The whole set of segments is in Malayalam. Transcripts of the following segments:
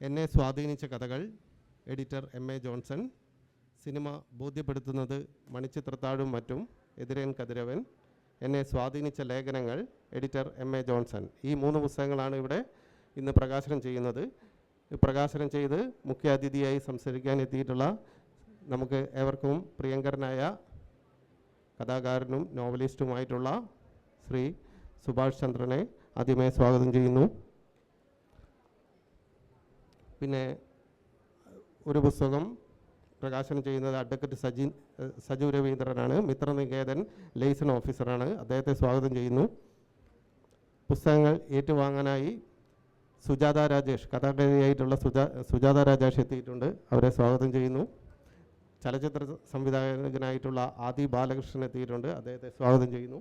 എന്നെ സ്വാധീനിച്ച കഥകൾ editor M A Johnson cinema ബോധ്യപ്പെടുത്തുന്നത് മണിച്ചിത്രത്താഴും മറ്റും എതിരൻ കതിരവൻ എന്നെ സ്വാധീനിച്ച ലേഖനങ്ങൾ എഡിറ്റർ എം എ ജോൺസൺ. ഈ മൂന്ന് പുസ്തകങ്ങളാണ് ഇവിടെ ഇന്ന് പ്രകാശനം ചെയ്യുന്നത്. പ്രകാശനം ചെയ്ത് മുഖ്യാതിഥിയായി സംസാരിക്കാൻ എത്തിയിട്ടുള്ള നമുക്ക് ഏവർക്കും പ്രിയങ്കരനായ കഥാകാരനും നോവലിസ്റ്റുമായിട്ടുള്ള ശ്രീ സുഭാഷ് ചന്ദ്രനെ ആദ്യമേ സ്വാഗതം ചെയ്യുന്നു. പിന്നെ ഒരു പുസ്തകം പ്രകാശനം ചെയ്യുന്നത് അഡ്വക്കറ്റ് സജി സജു രവീന്ദ്രനാണ്. മിത്രനികേതൻ ലൈസൺ ഓഫീസറാണ്. അദ്ദേഹത്തെ സ്വാഗതം ചെയ്യുന്നു. പുസ്തകങ്ങൾ ഏറ്റുവാങ്ങാനായി സുജാത രാജേഷ് കഥാകൃതിയായിട്ടുള്ള സുജാ സുജാത രാജേഷ് എത്തിയിട്ടുണ്ട്. അവരെ സ്വാഗതം ചെയ്യുന്നു. ചലച്ചിത്ര സംവിധായകനായിട്ടുള്ള ആദി ബാലകൃഷ്ണൻ എത്തിയിട്ടുണ്ട്. അദ്ദേഹത്തെ സ്വാഗതം ചെയ്യുന്നു.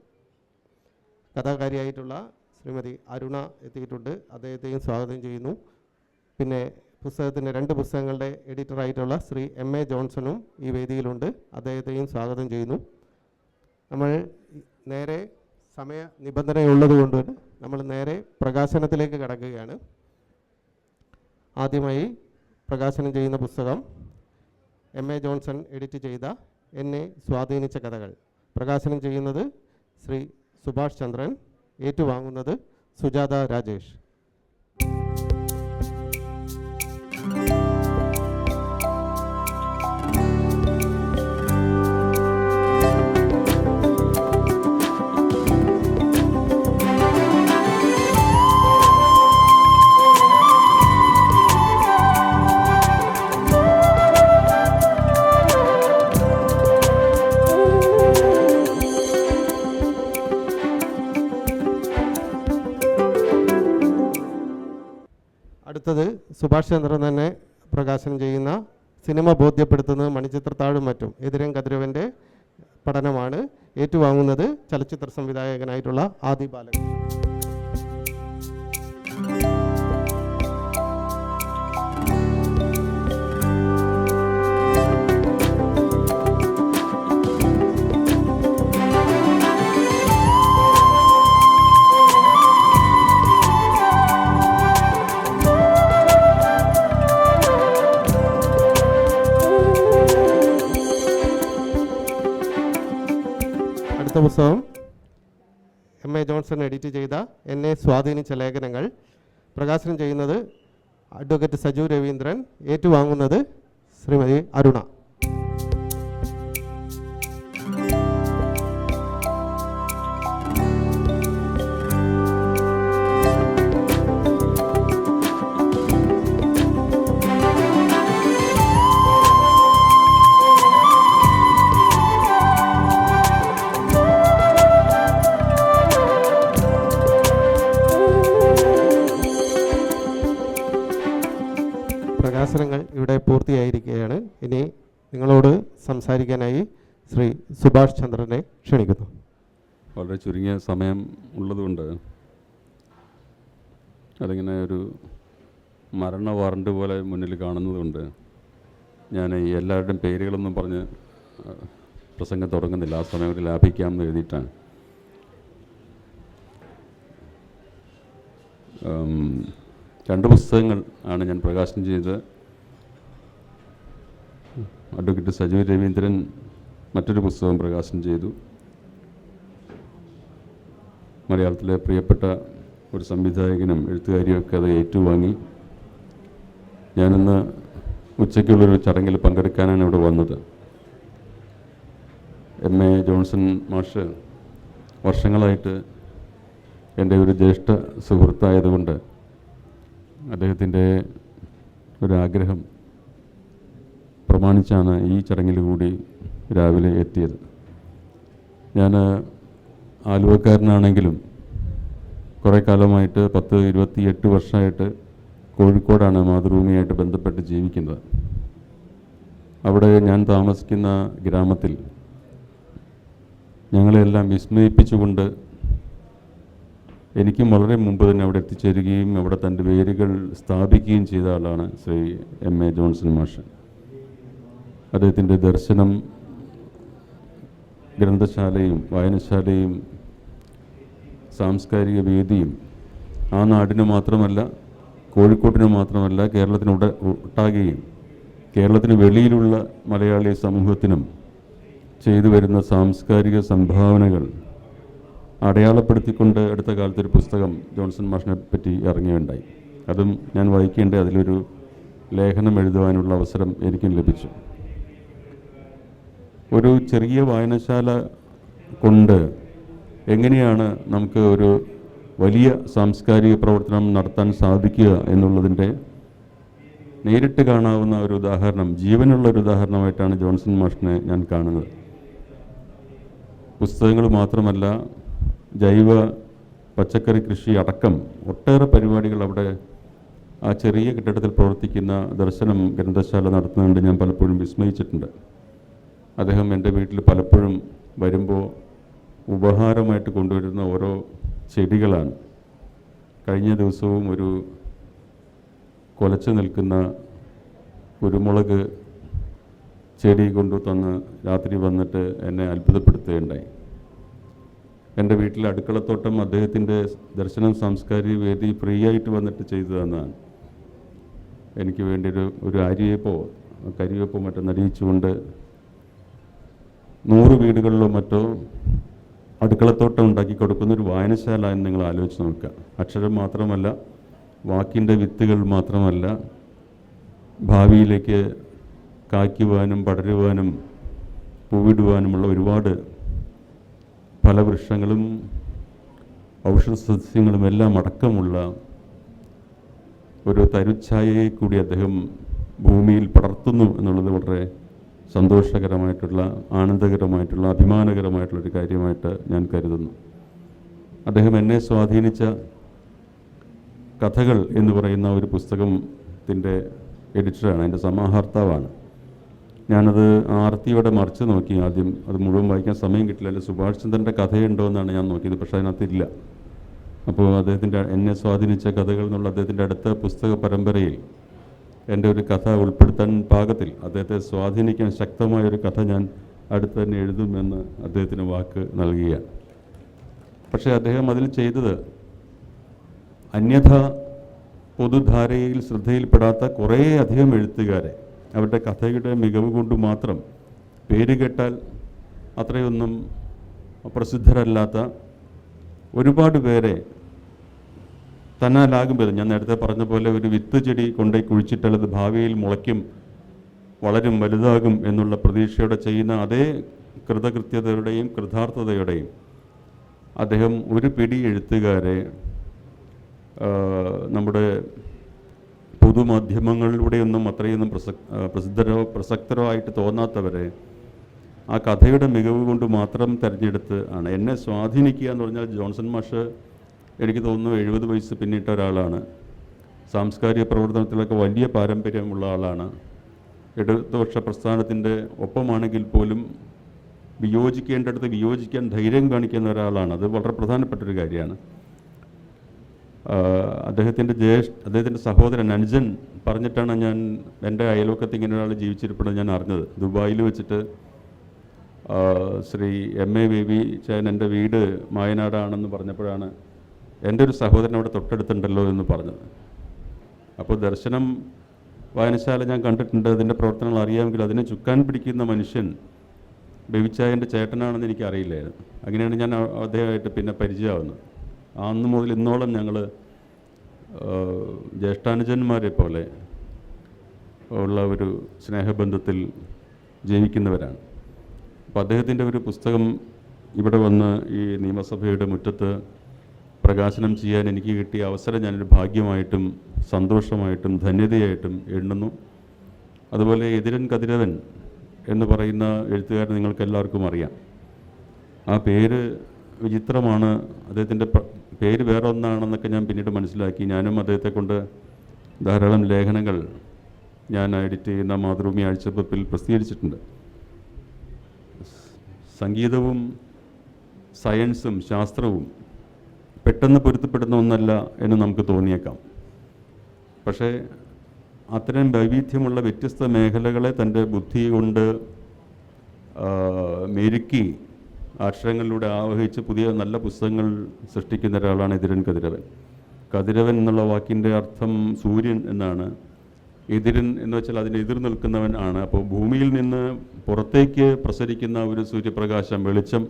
കഥാകാരിയായിട്ടുള്ള ശ്രീമതി അരുണ എത്തിയിട്ടുണ്ട്. അദ്ദേഹത്തെയും സ്വാഗതം ചെയ്യുന്നു. പിന്നെ പുസ്തകത്തിന്റെ രണ്ട് പുസ്തകങ്ങളുടെ എഡിറ്ററായിട്ടുള്ള ശ്രീ എം എ ജോൺസണും ഈ വേദിയിലുണ്ട്. അദ്ദേഹത്തെയും സ്വാഗതം ചെയ്യുന്നു. നമ്മൾ നേരെ സമയ നിബന്ധനയുള്ളത് കൊണ്ട് നമ്മൾ നേരെ പ്രകാശനത്തിലേക്ക് കടക്കുകയാണ്. ആദ്യമായി പ്രകാശനം ചെയ്യുന്ന പുസ്തകം എം എ ജോൺസൺ എഡിറ്റ് ചെയ്ത എന്നെ സ്വാധീനിച്ച കഥകൾ. പ്രകാശനം ചെയ്യുന്നത് ശ്രീ സുഭാഷ് ചന്ദ്രൻ ഏറ്റുവാങ്ങുന്നത് സുജാത രാജേഷ്. Bye. അടുത്തത് സുഭാഷ് ചന്ദ്രൻ തന്നെ പ്രകാശനം ചെയ്യുന്ന സിനിമ ബോധ്യപ്പെടുത്തുന്നത് മണിച്ചിത്രത്താഴും മറ്റും. എതിരൻ കതിരവന്റെ പഠനമാണ്. ഏറ്റുവാങ്ങുന്നത് ചലച്ചിത്ര സംവിധായകനായിട്ടുള്ള ആദി ബാലകൃഷ്ണൻ. ജോൺസൺ എഡിറ്റ് ചെയ്ത എന്നെ സ്വാധീനിച്ച ലേഖനങ്ങൾ പ്രകാശനം ചെയ്യുന്നത് അഡ്വക്കേറ്റ് സജു രവീന്ദ്രൻ ഏറ്റുവാങ്ങുന്നത് ശ്രീമതി അരുണ. ചുരുങ്ങിയ സമയം ഉള്ളതുകൊണ്ട് അതിങ്ങനെ ഒരു മരണ വാറണ്ട് പോലെ മുന്നിൽ കാണുന്നതുകൊണ്ട് ഞാൻ ഈ എല്ലാവരുടെയും പേരുകളൊന്നും പറഞ്ഞ് പ്രസംഗം തുടങ്ങുന്നില്ല. ആ സമയം ലാഭിക്കാം ലാഭിക്കാമെന്ന് എഴുതിയിട്ടാണ്. രണ്ട് പുസ്തകങ്ങൾ ആണ് ഞാൻ പ്രകാശനം ചെയ്തത്. അഡ്വക്കേറ്റ് സജീവ് രവീന്ദ്രൻ മറ്റൊരു പുസ്തകം പ്രകാശനം ചെയ്തു. മലയാളത്തിലെ പ്രിയപ്പെട്ട ഒരു സംവിധായകനും എഴുത്തുകാരിയൊക്കെ അത് ഏറ്റുവാങ്ങി. ഞാനിന്ന് ഉച്ചയ്ക്കുള്ളൊരു ചടങ്ങിൽ പങ്കെടുക്കാനാണ് ഇവിടെ വന്നത്. എം. എ. ജോൺസൺ മാഷ് വർഷങ്ങളായിട്ട് എന്റെ ഒരു ജ്യേഷ്ഠ സുഹൃത്തായതുകൊണ്ട് അദ്ദേഹത്തിന്റെ ഒരാഗ്രഹം പ്രമാണിച്ചാണ് ഈ ചടങ്ങിൽ കൂടി രാവിലെ എത്തിയത്. ഞാൻ ആലുവക്കാരനാണെങ്കിലും കുറേ കാലമായിട്ട് പത്ത് ഇരുപത്തി എട്ട് വർഷമായിട്ട് കോഴിക്കോടാണ് മാതൃഭൂമിയായിട്ട് ബന്ധപ്പെട്ട് ജീവിക്കുന്നത്. അവിടെ ഞാൻ താമസിക്കുന്ന ഗ്രാമത്തിൽ ഞങ്ങളെല്ലാം വിസ്മയിപ്പിച്ചുകൊണ്ട് എനിക്കും വളരെ മുമ്പ് തന്നെ അവിടെ എത്തിച്ചേരുകയും അവിടെ തന്റെ വേരുകൾ സ്ഥാപിക്കുകയും ചെയ്ത ആളാണ് ശ്രീ എം എ ജോൺസൺ മാഷൻ അദ്ദേഹത്തിന്റെ ദർശനം ഗ്രന്ഥശാലയും വായനശാലയും സാംസ്കാരിക വേദിയും ആ നാടിന് മാത്രമല്ല കോഴിക്കോട്ടിന് മാത്രമല്ല കേരളത്തിന് ഉട ഒട്ടാകെയും കേരളത്തിന് വെളിയിലുള്ള മലയാളി സമൂഹത്തിനും ചെയ്തു വരുന്ന സാംസ്കാരിക സംഭാവനകൾ അടയാളപ്പെടുത്തിക്കൊണ്ട് അടുത്ത കാലത്തൊരു പുസ്തകം ജോൺസൺ മാഷിനെ പറ്റി ഇറങ്ങുകയുണ്ടായി. അതും ഞാൻ വായിക്കേണ്ട അതിലൊരു ലേഖനം എഴുതുവാനുള്ള അവസരം എനിക്കും ലഭിച്ചു. ഒരു ചെറിയ വായനശാല കൊണ്ട് എങ്ങനെയാണ് നമുക്ക് ഒരു വലിയ സാംസ്കാരിക പ്രവർത്തനം നടത്താൻ സാധിക്കുക എന്നുള്ളതിന്റെ നേരിട്ട് കാണാവുന്ന ഒരു ഉദാഹരണം ജീവനുള്ള ഒരു ഉദാഹരണമായിട്ടാണ് ജോൺസൺ മാഷിനെ ഞാൻ കാണുന്നത്. പുസ്തകങ്ങൾ മാത്രമല്ല ജൈവ പച്ചക്കറി കൃഷി അടക്കം ഒട്ടേറെ പരിപാടികൾ അവിടെ ആ ചെറിയ കെട്ടിടത്തിൽ പ്രവർത്തിക്കുന്ന ദർശനം ഗ്രന്ഥശാല നടത്തുന്നുണ്ട് ഞാൻ പലപ്പോഴും വിസ്മയിച്ചിട്ടുണ്ട്. അദ്ദേഹം എന്റെ വീട്ടിൽ പലപ്പോഴും വരുമ്പോൾ ഉപഹാരമായിട്ട് കൊണ്ടുവരുന്ന ഓരോ ചെടികളാണ്. കഴിഞ്ഞ ദിവസവും ഒരു കൊലച്ചു നിൽക്കുന്ന കുരുമുളക് ചെടി കൊണ്ടു തന്ന് രാത്രി വന്നിട്ട് എന്നെ അത്ഭുതപ്പെടുത്തുകയുണ്ടായി. എന്റെ വീട്ടിലെ അടുക്കളത്തോട്ടം അദ്ദേഹത്തിന്റെ ദർശനം സാംസ്കാരിക വേദി ഫ്രീ ആയിട്ട് വന്നിട്ട് ചെയ്തു തന്നതാണ് എനിക്ക് വേണ്ടി ഒരു ഒരു അരിവേപ്പോ കരിവേപ്പോ മറ്റോ നടിയിച്ചുകൊണ്ട് നൂറ് വീടുകളിലോ മറ്റോ അടുക്കളത്തോട്ടം ഉണ്ടാക്കി കൊടുക്കുന്ന ഒരു വായനശാല എന്ന് നിങ്ങൾ ആലോചിച്ച് നോക്കുക. അക്ഷരം മാത്രമല്ല വാക്കിന്റെ വിത്തുകൾ മാത്രമല്ല ഭാവിയിലേക്ക് കായ്ക്കുവാനും പടരുവാനും പൂവിടുവാനുമുള്ള ഒരുപാട് പല വൃക്ഷങ്ങളും ഔഷധ സസ്യങ്ങളും എല്ലാം അടക്കമുള്ള ഒരു തരുച്ഛായയെ കൂടി അദ്ദേഹം ഭൂമിയിൽ പടർത്തുന്നു എന്നുള്ളത് വളരെ സന്തോഷകരമായിട്ടുള്ള ആനന്ദകരമായിട്ടുള്ള അഭിമാനകരമായിട്ടുള്ളൊരു കാര്യമായിട്ട് ഞാൻ കരുതുന്നു. അദ്ദേഹം എന്നെ സ്വാധീനിച്ച കഥകൾ എന്ന് പറയുന്ന ഒരു പുസ്തകത്തിന്റെ എഡിറ്ററാണ് അതിന്റെ സമാഹർത്താവാണ്. ഞാനത് ആർത്തിയോടെ മറിച്ച് നോക്കി ആദ്യം. അത് മുഴുവൻ വായിക്കാൻ സമയം കിട്ടില്ല. അല്ല സുഭാഷ് ചന്ദ്രന്റെ കഥയുണ്ടോ എന്നാണ് ഞാൻ നോക്കിയത് പക്ഷേ അതിനകത്തില്ല. അപ്പോൾ അദ്ദേഹത്തിന്റെ എന്നെ സ്വാധീനിച്ച കഥകൾ എന്നുള്ള അദ്ദേഹത്തിന്റെ അടുത്ത പുസ്തക പരമ്പരയിൽ എന്റെ ഒരു കഥ ഉൾപ്പെടുത്താൻ പാകത്തിൽ അദ്ദേഹത്തെ സ്വാധീനിക്കാൻ ശക്തമായ ഒരു കഥ ഞാൻ അടുത്ത് തന്നെ എഴുതുമെന്ന് അദ്ദേഹത്തിന് വാക്ക് നൽകുകയാണ് പക്ഷേ അദ്ദേഹം അതിൽ ചെയ്തത് അന്യഥ പൊതുധാരയിൽ ശ്രദ്ധയിൽപ്പെടാത്ത കുറേ അധികം എഴുത്തുകാരെ. അവരുടെ കഥയുടെ മികവ് കൊണ്ട് മാത്രം പേര് കേട്ടാൽ അത്രയൊന്നും പ്രസിദ്ധരല്ലാത്ത ഒരുപാട് പേരെ തന്നാലാകും വിധം ഞാൻ നേരത്തെ പറഞ്ഞ പോലെ ഒരു വിത്ത് ചെടി കൊണ്ടുപോയി കുഴിച്ചിട്ടാൽ അത് ഭാവിയിൽ മുളയ്ക്കും വളരും വലുതാകും എന്നുള്ള പ്രതീക്ഷയോടെ ചെയ്യുന്ന അതേ കൃതകൃത്യതയുടെയും കൃതാർത്ഥതയുടെയും അദ്ദേഹം ഒരു പിടി എഴുത്തുകാരെ നമ്മുടെ പൊതുമാധ്യമങ്ങളിലൂടെയൊന്നും അത്രയൊന്നും പ്രസക് പ്രസിദ്ധരോ പ്രസക്തരോ ആയിട്ട് തോന്നാത്തവരെ ആ കഥയുടെ മികവ് കൊണ്ട് മാത്രം തിരഞ്ഞെടുത്ത് ആണ്. എന്നെ സ്വാധീനിക്കുക എന്ന് പറഞ്ഞാൽ ജോൺസൺ മാഷ് എനിക്ക് തോന്നുന്നു എഴുപത് വയസ്സ് പിന്നിട്ട ഒരാളാണ്. സാംസ്കാരിക പ്രവർത്തനത്തിലൊക്കെ വലിയ പാരമ്പര്യമുള്ള ആളാണ്. ഇടതുപക്ഷ പ്രസ്ഥാനത്തിന്റെ ഒപ്പമാണെങ്കിൽ പോലും വിയോജിക്കേണ്ടടുത്ത് വിയോജിക്കാൻ ധൈര്യം കാണിക്കുന്ന ഒരാളാണ്. അത് വളരെ പ്രധാനപ്പെട്ടൊരു കാര്യമാണ്. അദ്ദേഹത്തിന്റെ ജ്യേഷ്ഠ അദ്ദേഹത്തിന്റെ സഹോദരൻ അനുജൻ പറഞ്ഞിട്ടാണ് ഞാൻ എന്റെ അയൽവക്കത്ത് ഇങ്ങനെ ഒരാൾ ജീവിച്ചിരിപ്പുണ്ട് ഞാൻ അറിഞ്ഞത്. ദുബായിൽ വെച്ചിട്ട് ശ്രീ എം എ ബേബി ചേൻ എന്റെ വീട് മായനാടാണെന്ന് പറഞ്ഞപ്പോഴാണ് എന്റെ ഒരു സഹോദരൻ അവിടെ തൊട്ടടുത്തുണ്ടല്ലോ എന്ന് പറഞ്ഞത് അപ്പോൾ ദർശനം വായനശാല ഞാൻ കണ്ടിട്ടുണ്ട്. അതിന്റെ പ്രവർത്തനങ്ങൾ അറിയാമെങ്കിൽ അതിനെ ചുക്കാൻ പിടിക്കുന്ന മനുഷ്യൻ ബെബിച്ചായന്റെ ചേട്ടനാണെന്ന് എനിക്ക് അറിയില്ലായിരുന്നു അങ്ങനെയാണ് ഞാൻ അദ്ദേഹമായിട്ട് പിന്നെ പരിചയമാവുന്നത്. അന്ന് മുതൽ ഇന്നോളം ഞങ്ങൾ ജ്യേഷ്ഠാനുജന്മാരെ പോലെ ഉള്ള ഒരു സ്നേഹബന്ധത്തിൽ ജീവിക്കുന്നവരാണ് അപ്പോൾ അദ്ദേഹത്തിന്റെ ഒരു പുസ്തകം ഇവിടെ വന്ന് ഈ നിയമസഭയുടെ മുറ്റത്ത് പ്രകാശനം ചെയ്യാൻ എനിക്ക് കിട്ടിയ അവസരം ഞാനൊരു ഭാഗ്യമായിട്ടും സന്തോഷമായിട്ടും ധന്യതയായിട്ടും എണ്ണുന്നു. അതുപോലെ എതിരൻ കതിരവൻ എന്ന് പറയുന്ന എഴുത്തുകാരൻ നിങ്ങൾക്ക് എല്ലാവർക്കും അറിയാം. ആ പേര് വിചിത്രമാണ്. അദ്ദേഹത്തിന്റെ പേര് വേറെ ഒന്നാണെന്നൊക്കെ ഞാൻ പിന്നീട് മനസ്സിലാക്കി. ഞാനും അദ്ദേഹത്തെ കൊണ്ട് ധാരാളം ലേഖനങ്ങൾ ഞാൻ എഡിറ്റ് ചെയ്യുന്ന മാതൃഭൂമി ആഴ്ചപ്പിൽ പ്രസിദ്ധീകരിച്ചിട്ടുണ്ട്. സംഗീതവും സയൻസും ശാസ്ത്രവും പെട്ടെന്ന് പൊരുത്തപ്പെടുന്ന ഒന്നല്ല എന്ന് നമുക്ക് തോന്നിയേക്കാം. പക്ഷേ അത്തരം വൈവിധ്യമുള്ള വ്യത്യസ്ത മേഖലകളെ തന്റെ ബുദ്ധി കൊണ്ട് മെരുക്കി അക്ഷരങ്ങളിലൂടെ ആവഹിച്ച് പുതിയ നല്ല പുസ്തകങ്ങൾ സൃഷ്ടിക്കുന്ന ഒരാളാണ് എതിരൻ കതിരവൻ. കതിരവൻ എന്നുള്ള വാക്കിന്റെ അർത്ഥം സൂര്യൻ എന്നാണ്. എതിരൻ എന്ന് വെച്ചാൽ അതിന് എതിർ നിൽക്കുന്നവൻ ആണ്. അപ്പോൾ ഭൂമിയിൽ നിന്ന് പുറത്തേക്ക് പ്രസരിക്കുന്ന ഒരു സൂര്യപ്രകാശം വെളിച്ചം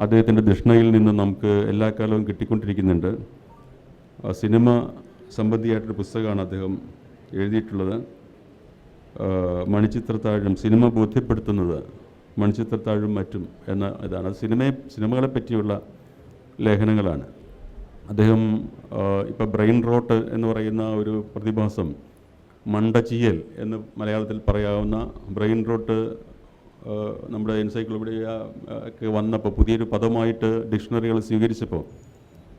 അദ്ദേഹത്തിന്റെ ദക്ഷിണയിൽ നിന്ന് നമുക്ക് എല്ലാ കാലവും കിട്ടിക്കൊണ്ടിരിക്കുന്നുണ്ട്. സിനിമ സംബന്ധിയായിട്ടൊരു പുസ്തകമാണ് അദ്ദേഹം എഴുതിയിട്ടുള്ളത്. മണിച്ചിത്രത്താഴും സിനിമ ബോധ്യപ്പെടുത്തുന്നത് മണിച്ചിത്രത്താഴും മറ്റും എന്ന ഇതാണ്. സിനിമയെ സിനിമകളെ പറ്റിയുള്ള ലേഖനങ്ങളാണ്. അദ്ദേഹം ഇപ്പോൾ ബ്രെയിൻ റോട്ട് എന്ന് പറയുന്ന ഒരു പ്രതിഭാസം മണ്ടചിയൽ എന്ന് മലയാളത്തിൽ പറയാവുന്ന ബ്രെയിൻ റോട്ട് നമ്മുടെ എൻസൈക്ലോപീഡിയ ഒക്കെ വന്നപ്പോൾ പുതിയൊരു പദമായിട്ട് ഡിക്ഷണറികൾ സ്വീകരിച്ചപ്പോൾ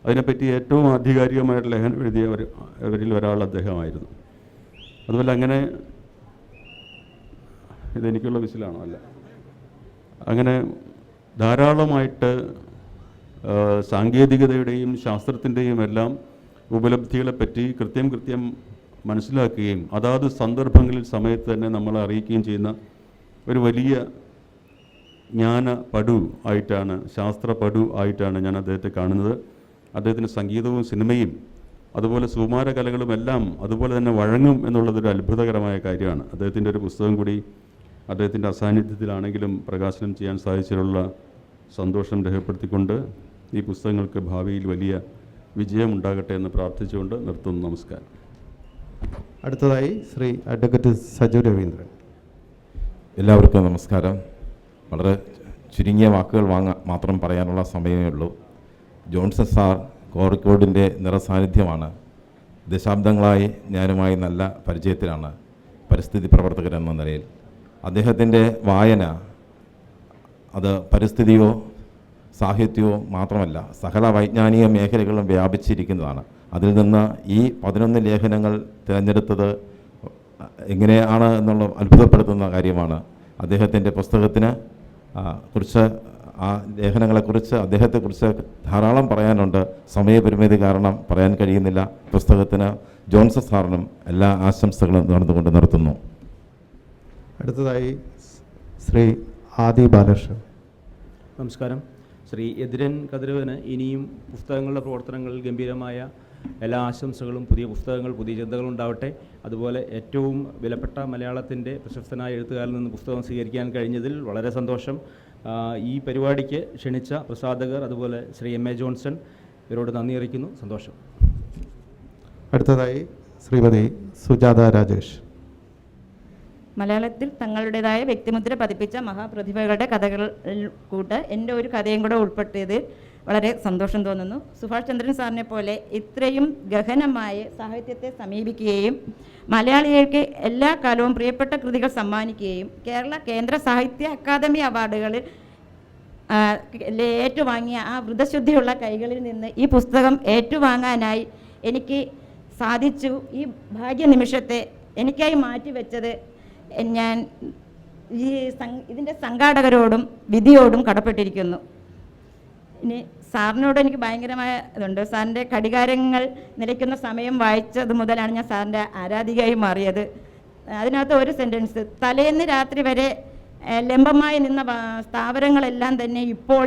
അതിനെപ്പറ്റി ഏറ്റവും ആധികാരികമായിട്ട് ലേഖനം എഴുതിയ അവരിൽ ഒരാൾ അദ്ദേഹമായിരുന്നു. അതുപോലെ അങ്ങനെ ഇതെനിക്കുള്ള വിസിലാണോ അല്ല. അങ്ങനെ ധാരാളമായിട്ട് സാങ്കേതികതയുടെയും ശാസ്ത്രത്തിന്റെയും എല്ലാം ഉപലബ്ധികളെപ്പറ്റി കൃത്യം കൃത്യം മനസ്സിലാക്കുകയും അതാത് സന്ദർഭങ്ങളിൽ സമയത്ത് തന്നെ നമ്മളെ അറിയിക്കുകയും ചെയ്യുന്ന ഒരു വലിയ ജ്ഞാന പടു ആയിട്ടാണ് ശാസ്ത്ര പടു ആയിട്ടാണ് ഞാൻ അദ്ദേഹത്തെ കാണുന്നത്. അദ്ദേഹത്തിന്റെ സംഗീതവും സിനിമയും അതുപോലെ സുകുമാര കലകളും എല്ലാം അതുപോലെ തന്നെ വഴങ്ങും എന്നുള്ളതൊരു അത്ഭുതകരമായ കാര്യമാണ്. അദ്ദേഹത്തിന്റെ ഒരു പുസ്തകം കൂടി അദ്ദേഹത്തിന്റെ അസാന്നിധ്യത്തിലാണെങ്കിലും പ്രകാശനം ചെയ്യാൻ സാധിച്ചതിലുള്ള സന്തോഷം രേഖപ്പെടുത്തിക്കൊണ്ട് ഈ പുസ്തകങ്ങൾക്ക് ഭാവിയിൽ വലിയ വിജയമുണ്ടാകട്ടെ എന്ന് പ്രാർത്ഥിച്ചുകൊണ്ട് നിർത്തുന്നു. നമസ്കാരം. അടുത്തതായി ശ്രീ അഡ്വക്കേറ്റ് സജു രവീന്ദ്രൻ. എല്ലാവർക്കും നമസ്കാരം. വളരെ ചുരുങ്ങിയ വാക്കുകൾ വാങ്ങ മാത്രം പറയാനുള്ള സമയമേ ഉള്ളൂ. ജോൺസൺ സാർ കോഴിക്കോടിന്റെ നിറസാന്നിധ്യമാണ്. ദശാബ്ദങ്ങളായി ഞാനുമായി നല്ല പരിചയത്തിലാണ് പരിസ്ഥിതി പ്രവർത്തകൻ എന്ന നിലയിൽ. അദ്ദേഹത്തിന്റെ വായന അത് പരിസ്ഥിതിയോ സാഹിത്യമോ മാത്രമല്ല സകല വൈജ്ഞാനിക മേഖലകളും വ്യാപിച്ചിരിക്കുന്നതാണ്. അതിൽ നിന്ന് ഈ പതിനൊന്ന് ലേഖനങ്ങൾ തിരഞ്ഞെടുത്തത് എങ്ങനെയാണ് എന്നുള്ള അത്ഭുതപ്പെടുത്തുന്ന കാര്യമാണ്. അദ്ദേഹത്തിന്റെ പുസ്തകത്തിന് കുറിച്ച് ആ ലേഖനങ്ങളെക്കുറിച്ച് അദ്ദേഹത്തെക്കുറിച്ച് ധാരാളം പറയാനുണ്ട്. സമയപരിമിതി കാരണം പറയാൻ കഴിയുന്നില്ല. പുസ്തകത്തിന് ജോൺസൺ സാറിനും എല്ലാ ആശംസകളും നടന്നുകൊണ്ട് നിർത്തുന്നു. അടുത്തതായി ശ്രീ ആദി ബാലകൃഷ്ണൻ. നമസ്കാരം. ശ്രീ എതിരൻ കതിരവന് ഇനിയും പുസ്തകങ്ങളുടെ പ്രവർത്തനങ്ങളിൽ ഗംഭീരമായ എല്ലാ ആശംസകളും പുതിയ പുസ്തകങ്ങൾ പുതിയ ചിന്തകൾ ഉണ്ടാവട്ടെ. അതുപോലെ ഏറ്റവും വിലപ്പെട്ട മലയാളത്തിന്റെ പ്രശസ്തനായ എഴുത്തുകാരിൽ നിന്ന് പുസ്തകം സ്വീകരിക്കാൻ കഴിഞ്ഞതിൽ വളരെ സന്തോഷം. ഈ പരിപാടിക്ക് ക്ഷണിച്ച പ്രസാധകർ അതുപോലെ ശ്രീ എം എ ജോൺസൺ ഇവരോട് നന്ദി അറിയിക്കുന്നു. സന്തോഷം. അടുത്തതായി ശ്രീമതി സുജാത രാജേഷ്. മലയാളത്തിൽ തങ്ങളുടേതായ വ്യക്തിമുദ്ര പതിപ്പിച്ച മഹാപ്രതിഭകളുടെ കഥകൾ കൂട്ട് എന്റെ ഒരു കഥയും കൂടെ ഉൾപ്പെടുത്തിയത് വളരെ സന്തോഷം തോന്നുന്നു. സുഭാഷ് ചന്ദ്രൻ സാറിനെ പോലെ ഇത്രയും ഗഹനമായ സാഹിത്യത്തെ സമീപിക്കുകയും മലയാളികൾക്ക് എല്ലാ കാലവും പ്രിയപ്പെട്ട കൃതികൾ സമ്മാനിക്കുകയും കേരള കേന്ദ്ര സാഹിത്യ അക്കാദമി അവാർഡുകളിൽ ഏറ്റുവാങ്ങിയ ആ വൃതശുദ്ധിയുള്ള കൈകളിൽ നിന്ന് ഈ പുസ്തകം ഏറ്റുവാങ്ങാനായി എനിക്ക് സാധിച്ചു. ഈ ഭാഗ്യ നിമിഷത്തെ എനിക്കായി മാറ്റിവെച്ചത് ഞാൻ ഈ ഇതിന്റെ സംഘാടകരോടും വിധിയോടും കടപ്പെട്ടിരിക്കുന്നു. ഇനി സാറിനോട് എനിക്ക് ഭയങ്കരമായ ഇതുണ്ട്. സാറിന്റെ ഘടികാരങ്ങൾ നിലയ്ക്കുന്ന സമയം വായിച്ചത് മുതലാണ് ഞാൻ സാറിന്റെ ആരാധികയായി മാറിയത്. അതിനകത്ത് ഒരു സെന്റൻസ് തലേന്ന് രാത്രി വരെ ലംബമായി നിന്ന സ്ഥാപനങ്ങളെല്ലാം തന്നെ ഇപ്പോൾ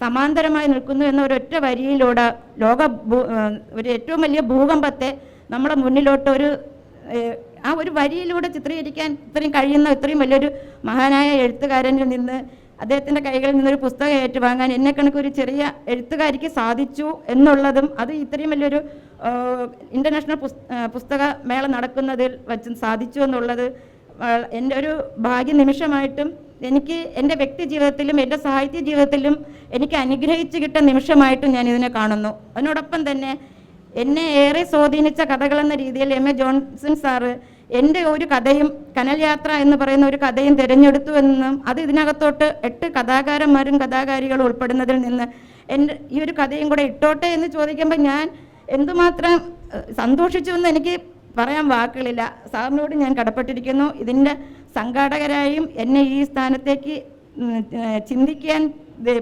സമാന്തരമായി നിൽക്കുന്നു എന്ന ഒരൊറ്റ വരിയിലൂടെ ലോക ഒരു ഏറ്റവും വലിയ ഭൂകമ്പത്തെ നമ്മുടെ മുന്നിലോട്ട് ഒരു ആ ഒരു വരിയിലൂടെ ചിത്രീകരിക്കാൻ ഇത്രയും കഴിയുന്ന ഇത്രയും വലിയൊരു മഹാനായ എഴുത്തുകാരനിൽ നിന്ന് അദ്ദേഹത്തിന്റെ കൈകളിൽ നിന്നൊരു പുസ്തകം ഏറ്റുവാങ്ങാൻ എന്നെ ഒരു ചെറിയ എഴുത്തുകാരിക്ക് സാധിച്ചു എന്നുള്ളതും അത് ഇത്രയും വലിയൊരു ഇന്റർനാഷണൽ പുസ്തക മേള നടക്കുന്നതിൽ വച്ച് സാധിച്ചു എന്നുള്ളത് എന്റെ ഒരു ഭാഗ്യ നിമിഷമായിട്ടും എനിക്ക് എന്റെ വ്യക്തി ജീവിതത്തിലും എന്റെ സാഹിത്യ ജീവിതത്തിലും എനിക്ക് അനുഗ്രഹിച്ചു കിട്ടുന്ന നിമിഷമായിട്ടും ഞാൻ ഇതിനെ കാണുന്നു. അതിനോടൊപ്പം തന്നെ എന്നെ ഏറെ സ്വാധീനിച്ച കഥകളെന്ന രീതിയിൽ എം എ ജോൺസൺ സാറ് എന്റെ ഒരു കഥയും കനൽ യാത്ര എന്ന് പറയുന്ന ഒരു കഥയും തിരഞ്ഞെടുത്തു എന്നും അത് ഇതിനകത്തോട്ട് എട്ട് കഥാകാരന്മാരും കഥാകാരികളും ഉൾപ്പെടുന്നതിൽ നിന്ന് എന്റെ ഈ ഒരു കഥയും കൂടെ ഇട്ടോട്ടെ എന്ന് ചോദിക്കുമ്പോൾ ഞാൻ എന്തുമാത്രം സന്തോഷിച്ചു എന്ന് എനിക്ക് പറയാൻ വാക്കുകളില്ല. സാറിനോട് ഞാൻ കടപ്പെട്ടിരിക്കുന്നു. ഇതിന്റെ സംഘാടകരായും എന്നെ ഈ സ്ഥാനത്തേക്ക് ചിന്തിക്കാൻ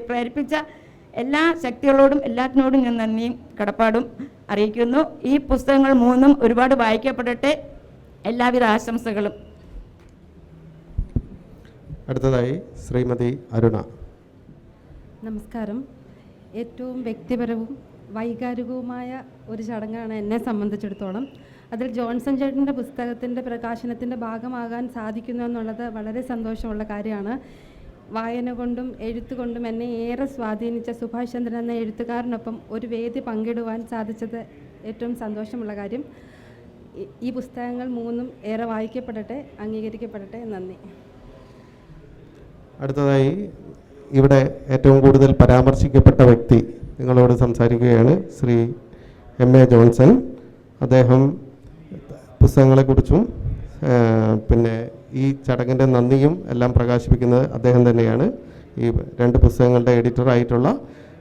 പ്രേരിപ്പിച്ച എല്ലാ ശക്തികളോടും എല്ലാത്തിനോടും ഞാൻ നന്ദിയും കടപ്പാടും അറിയിക്കുന്നു. ഈ പുസ്തകങ്ങൾ മൂന്നും ഒരുപാട് വായിക്കപ്പെടട്ടെ. എല്ലാവിധ ആശംസകളും. അടുത്തതായി ശ്രീമതി അരുണ. നമസ്കാരം. ഏറ്റവും വ്യക്തിപരവും വൈകാരികവുമായ ഒരു ചടങ്ങാണ് എന്നെ സംബന്ധിച്ചിടത്തോളം. അതിൽ ജോൺസൺ ചേട്ടന്റെ പുസ്തകത്തിന്റെ പ്രകാശനത്തിന്റെ ഭാഗമാകാൻ സാധിക്കുന്നു എന്നുള്ളത് വളരെ സന്തോഷമുള്ള കാര്യമാണ്. വായന കൊണ്ടും എഴുത്തുകൊണ്ടും എന്നെ ഏറെ സ്വാധീനിച്ച സുഭാഷ് ചന്ദ്രൻ എന്ന എഴുത്തുകാരനൊപ്പം ഒരു വേദി പങ്കിടുവാൻ സാധിച്ചത് ഏറ്റവും സന്തോഷമുള്ള കാര്യം. ഈ- പുസ്തകങ്ങൾ മൂന്നും ഏറെ വായിക്കപ്പെടട്ടെ അംഗീകരിക്കപ്പെടട്ടെ. നന്ദി. അടുത്തതായി ഇവിടെ ഏറ്റവും കൂടുതൽ പരാമർശിക്കപ്പെട്ട വ്യക്തി നിങ്ങളോട് സംസാരിക്കുകയാണ് ശ്രീ എം എ ജോൺസൺ. അദ്ദേഹം പുസ്തകങ്ങളെക്കുറിച്ചും പിന്നെ ഈ ചടങ്ങിന്റെ നന്ദിയും എല്ലാം പ്രകാശിപ്പിക്കുന്നത് അദ്ദേഹം തന്നെയാണ്. ഈ രണ്ട് പുസ്തകങ്ങളുടെ എഡിറ്ററായിട്ടുള്ള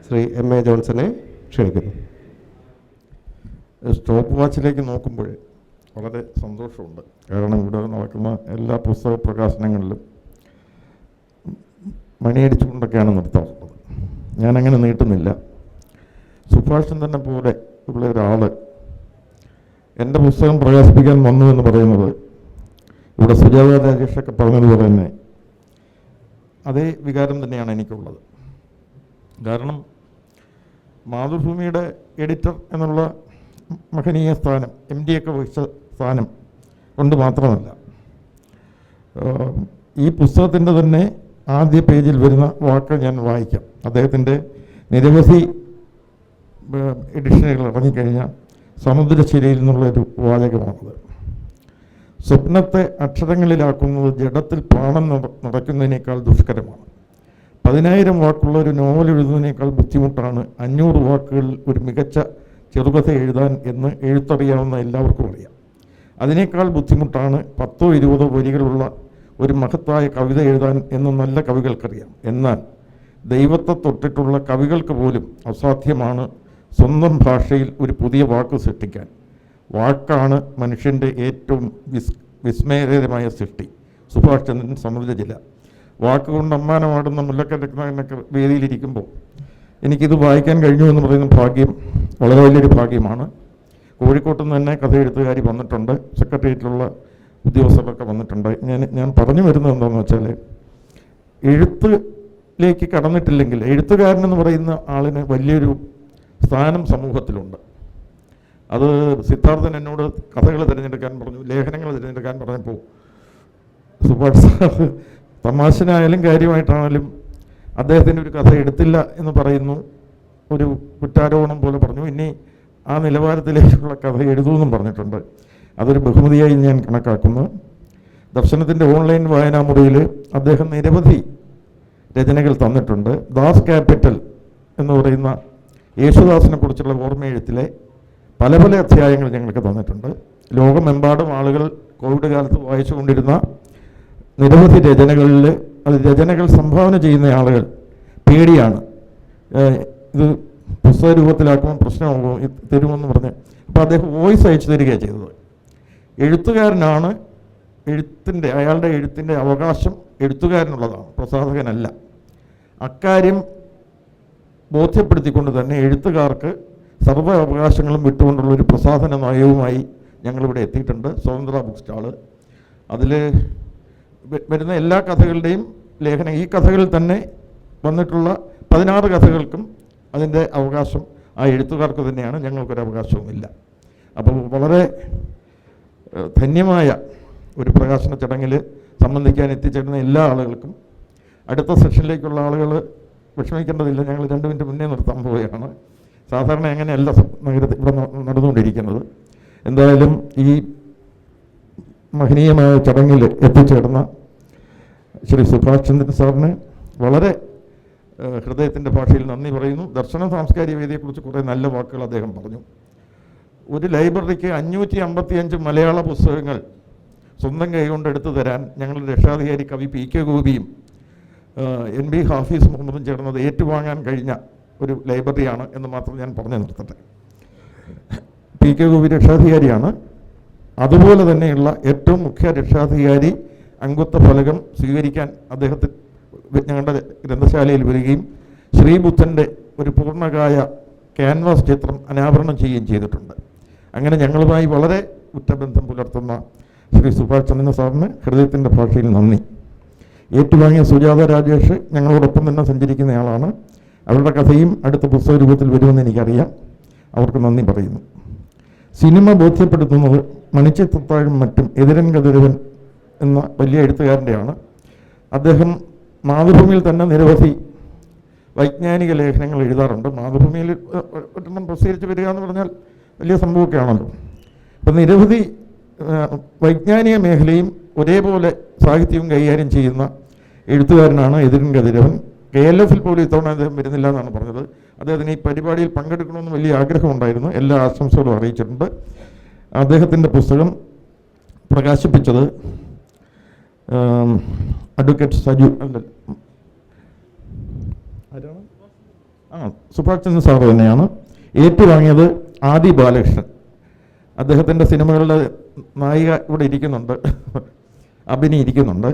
ശ്രീ എം എ ജോൺസനെ ക്ഷണിക്കുന്നു. സ്റ്റോപ്പ് വാച്ചിലേക്ക് നോക്കുമ്പോൾ വളരെ സന്തോഷമുണ്ട്. കാരണം ഇവിടെ നടക്കുന്ന എല്ലാ പുസ്തക പ്രകാശനങ്ങളിലും മണിയടിച്ചുകൊണ്ടൊക്കെയാണ് നടത്താറുള്ളത്. ഞാനങ്ങനെ നീട്ടുന്നില്ല. സുഭാഷൻ തന്നെ പോലെ ഉള്ള ഒരാൾ എന്റെ പുസ്തകം പ്രകാശിപ്പിക്കാൻ വന്നു എന്ന് പറയുന്നത് ഇവിടെ സുജാത രാജേഷൊക്കെ പറഞ്ഞതുപോലെ തന്നെ അതേ വികാരം തന്നെയാണ് എനിക്കുള്ളത്. കാരണം മാതൃഭൂമിയുടെ എഡിറ്റർ എന്നുള്ള മഹനീയ സ്ഥാനം എം ഡി ഒക്കെ വഹിച്ച സ്ഥാനം കൊണ്ട് മാത്രമല്ല. ഈ പുസ്തകത്തിന്റെ തന്നെ ആദ്യ പേജിൽ വരുന്ന വാക്ക് ഞാൻ വായിക്കാം. അദ്ദേഹത്തിന്റെ നിരവധി എഡിഷനുകൾ ഇറങ്ങിക്കഴിഞ്ഞ സമുദ്രശിരയിൽ നിന്നുള്ളൊരു വാചകമാണത്. സ്വപ്നത്തെ അക്ഷരങ്ങളിലാക്കുന്നത് ജഡത്തിൽ പാണം നടക്കുന്നതിനേക്കാൾ ദുഷ്കരമാണ്. പതിനായിരം വാക്കുള്ള ഒരു നോവൽ എഴുതുന്നതിനേക്കാൾ ബുദ്ധിമുട്ടാണ് അഞ്ഞൂറ് വാക്കുകളിൽ ഒരു മികച്ച ചെറുകഥ എഴുതാൻ എന്ന് എഴുത്തറിയാവുന്ന എല്ലാവർക്കും അറിയാം. അതിനേക്കാൾ ബുദ്ധിമുട്ടാണ് പത്തോ ഇരുപതോ വരികളുള്ള ഒരു മഹത്തായ കവിത എഴുതാൻ എന്ന് നല്ല കവികൾക്കറിയാം. എന്നാൽ ദൈവത്തെ തൊട്ടിട്ടുള്ള കവികൾക്ക് പോലും അസാധ്യമാണ് സ്വന്തം ഭാഷയിൽ ഒരു പുതിയ വാക്ക് സൃഷ്ടിക്കാൻ. വാക്കാണ് മനുഷ്യന്റെ ഏറ്റവും വിസ് വിസ്മയകരമായ സൃഷ്ടി. സുഭാഷ് ചന്ദ്രൻ സമ്മതിച്ചില്ല വാക്കുകൊണ്ട് അമ്മാനമാടുന്ന മുല്ലക്കരക്കുന്നൊക്കെ വേദിയിലിരിക്കുമ്പോൾ എനിക്കിത് വായിക്കാൻ കഴിഞ്ഞു എന്ന് പറയുന്ന ഭാഗ്യം വളരെ വലിയൊരു ഭാഗ്യമാണ്. കോഴിക്കോട്ട് നിന്ന് തന്നെ കഥ എഴുത്തുകാരി വന്നിട്ടുണ്ട്. സെക്രട്ടേറിയറ്റിലുള്ള ഉദ്യോഗസ്ഥരൊക്കെ വന്നിട്ടുണ്ട്. ഞാൻ ഞാൻ പറഞ്ഞു വരുന്നത് എന്താണെന്ന് വെച്ചാൽ എഴുത്തിലേക്ക് കടന്നിട്ടില്ലെങ്കിൽ എഴുത്തുകാരൻ എന്ന് പറയുന്ന ആളിന് വലിയൊരു സ്ഥാനം സമൂഹത്തിലുണ്ട്. അത് സിദ്ധാർത്ഥൻ എന്നോട് കഥകൾ തിരഞ്ഞെടുക്കാൻ പറഞ്ഞു ലേഖനങ്ങൾ തിരഞ്ഞെടുക്കാൻ പറഞ്ഞപ്പോൾ സുഭാഷ് സാർ തമാശനായാലും കാര്യമായിട്ടാണെങ്കിലും അദ്ദേഹത്തിന്റെ ഒരു കഥ എടുത്തില്ല എന്ന് പറയുന്നു. ഒരു കുറ്റാരോപണം പോലെ പറഞ്ഞു. ഇനി ആ നിലവാരത്തിലേക്കുള്ള കഥ എഴുതുമെന്നും പറഞ്ഞിട്ടുണ്ട്. അതൊരു ബഹുമതിയായി ഞാൻ കണക്കാക്കുന്നു. ദർശനത്തിന്റെ ഓൺലൈൻ വായനാ മുറിയിൽ അദ്ദേഹം നിരവധി രചനകൾ തന്നിട്ടുണ്ട്. ദാസ് ക്യാപിറ്റൽ എന്ന് പറയുന്ന യേശുദാസിനെ കുറിച്ചുള്ള ഓർമ്മയെഴുത്തിലെ പല പല അധ്യായങ്ങൾ ഞങ്ങൾക്ക് തന്നിട്ടുണ്ട്. ലോകമെമ്പാടും ആളുകൾ കോവിഡ് കാലത്ത് വായിച്ചുകൊണ്ടിരുന്ന നിരവധി രചനകളിൽ അത് രചനകൾ സംഭാവന ചെയ്യുന്ന ആളുകൾ പേടിയാണ്. ഇത് പുസ്തക രൂപത്തിലാക്കുമ്പോൾ പ്രശ്നമാകുമോ ഇത് തരുമെന്ന് പറഞ്ഞ്. അപ്പോൾ അദ്ദേഹം വോയിസ് അയച്ചു തരികയാണ് ചെയ്തത്. എഴുത്തുകാരനാണ് എഴുത്തിന്റെ അയാളുടെ എഴുത്തിന്റെ അവകാശം എഴുത്തുകാരനുള്ളതാണ് പ്രസാധകനല്ല. അക്കാര്യം ബോധ്യപ്പെടുത്തിക്കൊണ്ട് തന്നെ എഴുത്തുകാർക്ക് സർവ അവകാശങ്ങളും വിട്ടുകൊണ്ടുള്ള ഒരു പ്രസാധന നയവുമായി ഞങ്ങളിവിടെ എത്തിയിട്ടുണ്ട്. സ്വതന്ത്ര ബുക്ക് സ്റ്റാൾ അതിൽ വരുന്ന എല്ലാ കഥകളുടെയും ലേഖനം ഈ കഥകളിൽ തന്നെ വന്നിട്ടുള്ള പതിനാറ് കഥകൾക്കും അതിന്റെ അവകാശം ആ എഴുത്തുകാർക്ക് തന്നെയാണ് ഞങ്ങൾക്കൊരു അവകാശവുമില്ല. അപ്പോൾ വളരെ ധന്യമായ ഒരു പ്രകാശന ചടങ്ങിൽ സംബന്ധിക്കാൻ എത്തിച്ചേരുന്ന എല്ലാ ആളുകൾക്കും അടുത്ത സെഷനിലേക്കുള്ള ആളുകൾ വിഷമിക്കേണ്ടതില്ല ഞങ്ങൾ രണ്ട് മിനിറ്റ് മുന്നേ നിർത്താൻ പോവുകയാണ്. സാധാരണ അങ്ങനെയല്ല നഗരത്തിൽ ഇവിടെ നടന്നുകൊണ്ടിരിക്കുന്നത്. എന്തായാലും ഈ മഹനീയമായ ചടങ്ങിൽ എത്തിച്ചേർന്ന ശ്രീ സുഭാഷ് ചന്ദ്രൻ സാറിന് വളരെ ഹൃദയത്തിന്റെ ഭാഷയിൽ നന്ദി പറയുന്നു. ദർശന സാംസ്കാരിക വേദിയെക്കുറിച്ച് കുറേ നല്ല വാക്കുകൾ അദ്ദേഹം പറഞ്ഞു. ഒരു ലൈബ്രറിക്ക് അഞ്ഞൂറ്റി അമ്പത്തിയഞ്ച് മലയാള പുസ്തകങ്ങൾ സ്വന്തം കൈകൊണ്ട് എടുത്തു തരാൻ ഞങ്ങളുടെ രക്ഷാധികാരി കവി പി കെ ഗോപിയും എൻ ബി ഹാഫീസ് മുഹമ്മദും ചേർന്നത് ഏറ്റുവാങ്ങാൻ കഴിഞ്ഞ ഒരു ലൈബ്രറിയാണ് എന്ന് മാത്രം ഞാൻ പറഞ്ഞു നിർത്തട്ടെ. പി കെ ഗോപി രക്ഷാധികാരിയാണ്. അതുപോലെ തന്നെയുള്ള ഏറ്റവും മുഖ്യ രക്ഷാധികാരി അംഗത്വ ഫലകം സ്വീകരിക്കാൻ അദ്ദേഹത്തിന് ഞങ്ങളുടെ ഗ്രന്ഥശാലയിൽ വരികയും ശ്രീബുദ്ധന്റെ ഒരു പൂർണകായ ക്യാൻവാസ് ചിത്രം അനാവരണം ചെയ്യുകയും ചെയ്തിട്ടുണ്ട്. അങ്ങനെ ഞങ്ങളുമായി വളരെ ഉറ്റബന്ധം പുലർത്തുന്ന ശ്രീ സുഭാഷ് ചന്ദ്ര സാറിന് ഹൃദയത്തിന്റെ ഭാഷയിൽ നന്ദി. ഏറ്റുവാങ്ങിയ സുജാത രാജേഷ് ഞങ്ങളോടൊപ്പം തന്നെ സഞ്ചരിക്കുന്നയാളാണ്. അവരുടെ കഥയും അടുത്ത പുസ്തക രൂപത്തിൽ വരുമെന്ന് എനിക്കറിയാം. അവർക്ക് നന്ദി പറയുന്നു. സിനിമ ബോധ്യപ്പെടുത്തുന്നത് മണിച്ചിത്രത്താഴും മറ്റും എതിരൻ കതിരവൻ എന്ന വലിയ എഴുത്തുകാരന്റെയാണ്. അദ്ദേഹം മാതൃഭൂമിയിൽ തന്നെ നിരവധി വൈജ്ഞാനിക ലേഖനങ്ങൾ എഴുതാറുണ്ട്. മാതൃഭൂമിയിൽ ഒ- ഒ- ഒരെണ്ണം പ്രസിദ്ധീകരിച്ച് വരിക എന്ന് പറഞ്ഞാൽ വലിയ സംഭവമൊക്കെ ആണല്ലോ അപ്പം നിരവധി വൈജ്ഞാനിക മേഖലയും ഒരേപോലെ സാഹിത്യവും കൈകാര്യം ചെയ്യുന്ന എഴുത്തുകാരനാണ് എതിരൻ കതിരവൻ കെ എൽ എഫിൽ പോലും ഇത്തവണ അദ്ദേഹം വരുന്നില്ല എന്നാണ് പറഞ്ഞത്. അദ്ദേഹത്തിന് ഈ പരിപാടിയിൽ പങ്കെടുക്കണമെന്ന് വലിയ ആഗ്രഹമുണ്ടായിരുന്നു. എല്ലാ ആശംസകളും അറിയിച്ചിട്ടുണ്ട്. അദ്ദേഹത്തിന്റെ പുസ്തകം പ്രകാശിപ്പിച്ചത് അഡ്വക്കേറ്റ് സജു അല്ല ആരാണ്? ആ സുഭാഷ് സാർ തന്നെയാണ്. ഏറ്റുവാങ്ങിയത് ആദി ബാലകൃഷ്ണൻ. അദ്ദേഹത്തിന്റെ സിനിമകളുടെ നായിക ഇവിടെ ഇരിക്കുന്നുണ്ട്. അഭിനയിക്കുന്നുണ്ട്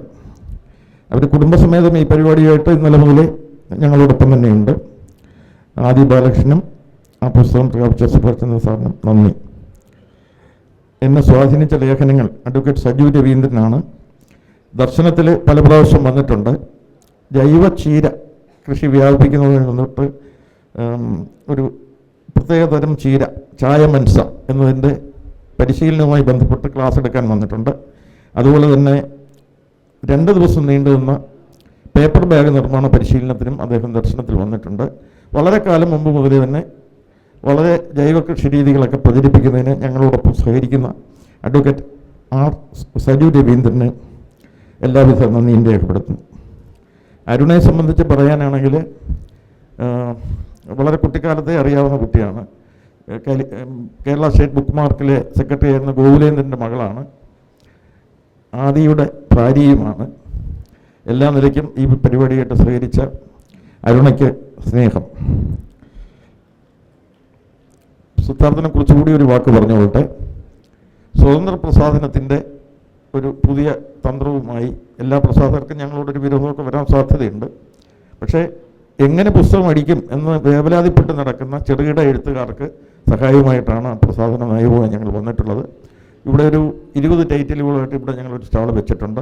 അവർ കുടുംബസമേതം ഈ പരിപാടിയായിട്ട് ഇന്നലെ മുതൽ ഞങ്ങളോടൊപ്പം തന്നെയുണ്ട്. ആദി ബാലകൃഷ്ണനും ആ പുസ്തകം പ്രകാശിച്ച സുഭാഷ്ചന്ദ്ര സാറിനും നന്ദി. എന്നെ സ്വാധീനിച്ച ലേഖനങ്ങൾ അഡ്വക്കേറ്റ് സജു രവീന്ദ്രനാണ്. ദർശനത്തിൽ പല പ്രാവശ്യം വന്നിട്ടുണ്ട്. ജൈവ ചീര കൃഷി വ്യാപിപ്പിക്കുന്നതിൽ നിന്നിട്ട് ഒരു പ്രത്യേകതരം ചീര ചായമൻസ എന്നതിന്റെ പരിശീലനവുമായി ബന്ധപ്പെട്ട് ക്ലാസ് എടുക്കാൻ വന്നിട്ടുണ്ട്. അതുപോലെ തന്നെ രണ്ട് ദിവസം നീണ്ടുനിന്ന പേപ്പർ ബാഗ് നിർമ്മാണ പരിശീലനത്തിനും അദ്ദേഹം ദർശനത്തിൽ വന്നിട്ടുണ്ട്. വളരെ കാലം മുമ്പ് മുതൽ തന്നെ വളരെ ജൈവ കൃഷി രീതികളൊക്കെ പ്രചരിപ്പിക്കുന്നതിന് ഞങ്ങളോടൊപ്പം സഹകരിക്കുന്ന അഡ്വക്കേറ്റ് ആർ സജു രവീന്ദ്രന് എല്ലാവിധ നന്ദിയും രേഖപ്പെടുത്തുന്നു അരുണയെ സംബന്ധിച്ച് പറയാനാണെങ്കിൽ വളരെ കുട്ടിക്കാലത്തെ അറിയാവുന്ന കുട്ടിയാണ്. കേരള സ്റ്റേറ്റ് ബുക്ക് മാർക്കിലെ സെക്രട്ടറി ആയിരുന്ന ഗോകുലേന്ദ്രന്റെ മകളാണ്. ആദിയുടെ ഭാര്യയുമാണ്. എല്ലാ നിലയ്ക്കും ഈ പരിപാടിയായിട്ട് സ്വീകരിച്ച അരുണയ്ക്ക് സ്നേഹം. സിദ്ധാർത്ഥനെ കുറിച്ചുകൂടി ഒരു വാക്ക് പറഞ്ഞുകൊള്ളട്ടെ. സ്വതന്ത്ര പ്രസാധനത്തിന്റെ ഒരു പുതിയ തന്ത്രവുമായി എല്ലാ പ്രസാധകർക്കും ഞങ്ങളോടൊരു വിരോധമൊക്കെ വരാൻ സാധ്യതയുണ്ട്. പക്ഷേ എങ്ങനെ പുസ്തകം അടിക്കും എന്ന് വേവലാതിപ്പെട്ട് നടക്കുന്ന ചെറുകിട എഴുത്തുകാർക്ക് സഹായമായിട്ടാണ് പ്രസാധന നയവുമായി ഞങ്ങൾ വന്നിട്ടുള്ളത്. ഇവിടെ ഒരു ഇരുപത് ടൈറ്റിലുകളായിട്ട് ഇവിടെ ഞങ്ങളൊരു സ്റ്റാൾ വെച്ചിട്ടുണ്ട്.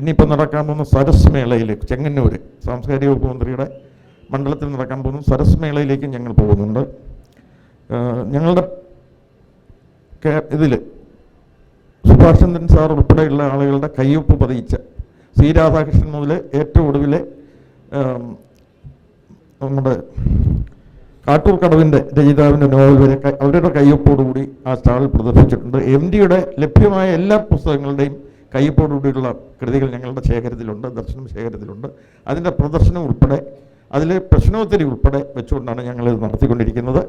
ഇനിയിപ്പോൾ നടക്കാൻ പോകുന്ന സരസ് മേളയിൽ ചെങ്ങന്നൂർ സാംസ്കാരിക വകുപ്പ് മന്ത്രിയുടെ മണ്ഡലത്തിൽ നടക്കാൻ പോകുന്ന സരസ് മേളയിലേക്കും ഞങ്ങൾ പോകുന്നുണ്ട്. ഞങ്ങളുടെ ഇതിൽ സുഭാഷ് ചന്ദ്രൻ സാർ ഉൾപ്പെടെയുള്ള ആളുകളുടെ കയ്യൊപ്പ് പതിയിച്ച സി രാധാകൃഷ്ണൻ മുതൽ ഏറ്റവും ഒടുവിലെ നമ്മുടെ കാട്ടൂർ കടവിന്റെ രചയിതാവിന്റെ നോവൽ വരെ അവരുടെ കയ്യൊപ്പോടുകൂടി ആ സ്റ്റാളിൽ പ്രദർശിപ്പിച്ചിട്ടുണ്ട്. എം ഡിയുടെ ലഭ്യമായ എല്ലാ പുസ്തകങ്ങളുടെയും കയ്യൊപ്പോടുകൂടിയുള്ള കൃതികൾ ഞങ്ങളുടെ ശേഖരത്തിലുണ്ട് ദർശനം ശേഖരത്തിലുണ്ട്. അതിന്റെ പ്രദർശനം ഉൾപ്പെടെ അതിൽ പ്രശ്നോത്തരി ഉൾപ്പെടെ വെച്ചുകൊണ്ടാണ് ഞങ്ങളിത് നടത്തിക്കൊണ്ടിരിക്കുന്നത്.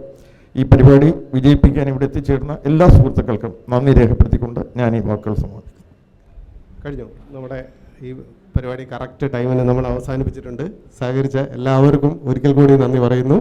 ഈ പരിപാടി വിജയിപ്പിക്കാൻ ഇവിടെ എത്തിച്ചേർന്ന എല്ലാ സുഹൃത്തുക്കൾക്കും നന്ദി രേഖപ്പെടുത്തിക്കൊണ്ട് ഞാൻ ഈ വാക്കുകൾ സമാപിക്കും കഴിഞ്ഞു. നമ്മുടെ ഈ പരിപാടി കറക്റ്റ് ടൈമിൽ നമ്മൾ അവസാനിപ്പിച്ചിട്ടുണ്ട്. സഹകരിച്ച എല്ലാവർക്കും ഒരിക്കൽ കൂടി നന്ദി പറയുന്നു.